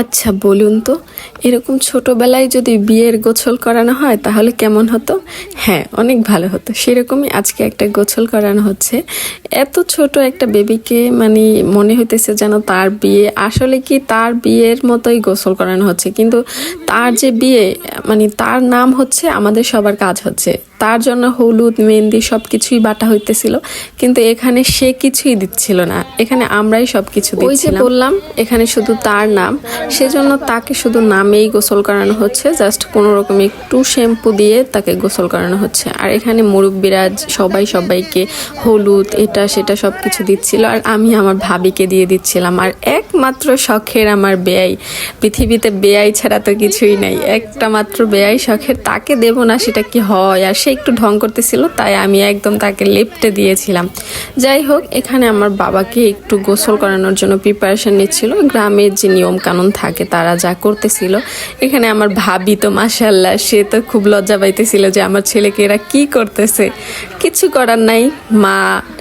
আচ্ছা বলুন তো, এরকম ছোটবেলায় যদি বিয়ের গোছল করানো হয়, তাহলে কেমন হতো? হ্যাঁ অনেক ভালো হতো। সেরকমই আজকে একটা গোছল করানো হচ্ছে। এত ছোট একটা বেবিকে মানে মনে হইতেছে যেন তার বিয়ে, আসলে কি তার বিয়ের মতোই গোসল করানো হচ্ছে? কিন্তু তার যে বিয়ে মানে তার নাম হচ্ছে, আমাদের সবার কাজ হচ্ছে। তার জন্য হলুদ মেহেন্দি সব কিছুই বাটা হইতেছিল কিন্তু এখানে সে কিছুই দিচ্ছিল না। এখানে আমরাই সব কিছু ওই যে বললাম এখানে শুধু তার নাম। সেজন্য তাকে শুধু নামেই গোসল করানো হচ্ছে জাস্ট কোনো রকম একটু শ্যাম্পু দিয়ে তাকে গোসল করানো হচ্ছে। আর এখানে মুরব্বীরা সবাই সবাইকে হলুদ এটা সেটা সব কিছু দিচ্ছিল আর আমি আমার ভাবিকে দিয়ে দিচ্ছিলাম। আর একমাত্র শখের আমার বেয়াই পৃথিবীতে বেয়াই ছাড়া তো কিছুই নাই। একটা মাত্র বেয়াই শখের তাকে দেব না সেটা কি হয়? আর সে একটু ঢং করতেছিল, তাই আমি একদম তাকে লেপটে দিয়েছিলাম। যাই হোক, এখানে আমার বাবাকে একটু গোসল করানোর জন্য প্রিপারেশন নিচ্ছিল। গ্রামের যে নিয়ম কানুন থাকে, তারা যা করতেছিল, এখানে আমার ভাবি তো মাসাল্লাহ সে তো খুব লজ্জা পাইতেছিল যে আমার ছেলেকে এরা কি করতেছে। কিছু করার নাই, মা,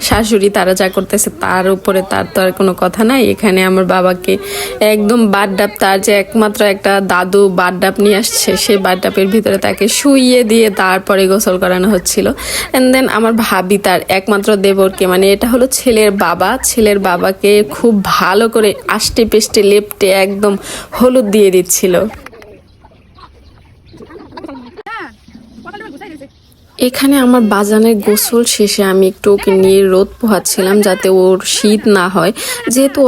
শাশুড়ি তারা যা করতেছে, তার উপরে তার তো আর কোনো কথা নাই। এখানে আমার বাবাকে একদম বাড্ডাপ, তার যে একমাত্র একটা দাদু বাড্ডাপ নিয়ে আসছে সেই বাড্ডাপের ভিতরে তাকে শুইয়ে দিয়ে তারপরে গোসল করানো হচ্ছিল। অ্যান্ড দেন আমার ভাবি তার একমাত্র দেবরকে মানে এটা হলো ছেলের বাবা, ছেলের বাবাকে খুব ভালো করে আষ্টে পেষ্টে লেপটে একদম হলুদ দিয়ে দিচ্ছিল। এখানে আমার বাজানের গোসল শেষে আমি একটু ওকে নিয়ে রোদ পোহাচ্ছিলাম যাতে ওর শীত না হয়। যেহেতু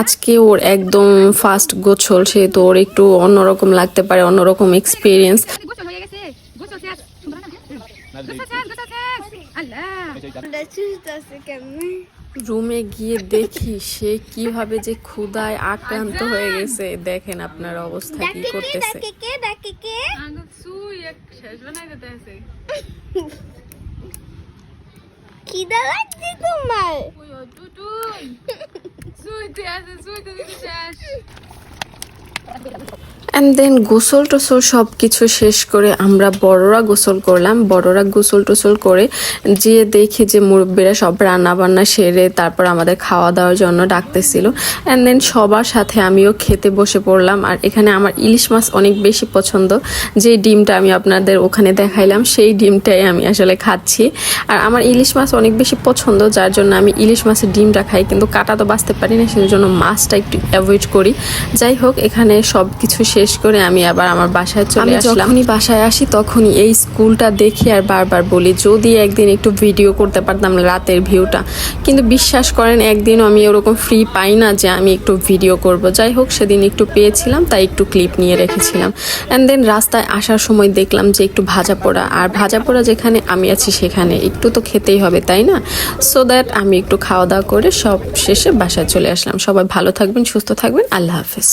আজকে ওর একদম ফার্স্ট গোসল, সেহেতু ওর একটু অন্যরকম লাগতে পারে, অন্যরকম এক্সপিরিয়েন্স রুমে গিয়ে দেখি সে কীভাবে যে ক্ষুদায় আক্রান্ত হয়ে গেছে। দেখেন আপনার অবস্থা কি করতেছে। খিদা লাগছে তোমার সুইতে আছে সুইতে দিতে অ্যান্ড দেন গোসল টোসল সব কিছু শেষ করে আমরা বড়রা গোসল করলাম। বড়রা গোসল টোসল করে যেয়ে দেখি যে মুরব্বীরা সব রান্না বান্না সেরে তারপর আমাদের খাওয়া দাওয়ার জন্য ডাকতেছিল। অ্যান্ড দেন সবার সাথে আমিও খেতে বসে পড়লাম। আর এখানে আমার ইলিশ মাছ অনেক বেশি পছন্দ। যে ডিমটা আমি আপনাদের ওখানে দেখাইলাম, সেই ডিমটাই আমি আসলে খাচ্ছি। আর আমার ইলিশ মাছ অনেক বেশি পছন্দ, যার জন্য আমি ইলিশ মাছের ডিমটা খাই। কিন্তু কাটা তো বাঁচতে পারি না সেই জন্য মাছটা একটু অ্যাভয়েড করি। যাই হোক, এখানে সব কিছু শেষ করে আমি আবার আমার বাসায় চলে আসলাম। যখনই বাসায় আসি তখনই এই স্কুলটা দেখি আর বারবার বলি যদি একদিন একটু ভিডিও করতে পারতাম রাতের ভিউটা। কিন্তু বিশ্বাস করেন একদিনও আমি ওরকম ফ্রি পাই না যে আমি একটু ভিডিও করব। যাই হোক সেদিন একটু পেয়েছিলাম তাই একটু ক্লিপ নিয়ে রেখেছিলাম। অ্যান্ড দেন রাস্তায় আসার সময় দেখলাম যে একটু ভাজা পোড়া। আর ভাজা পোড়া যেখানে আমি আছি সেখানে একটু তো খেতেই হবে তাই না? সো দ্যাট আমি একটু খাওয়া দাওয়া করে সব শেষে বাসায় চলে আসলাম। সবাই ভালো থাকবেন সুস্থ থাকবেন। আল্লাহ হাফেজ।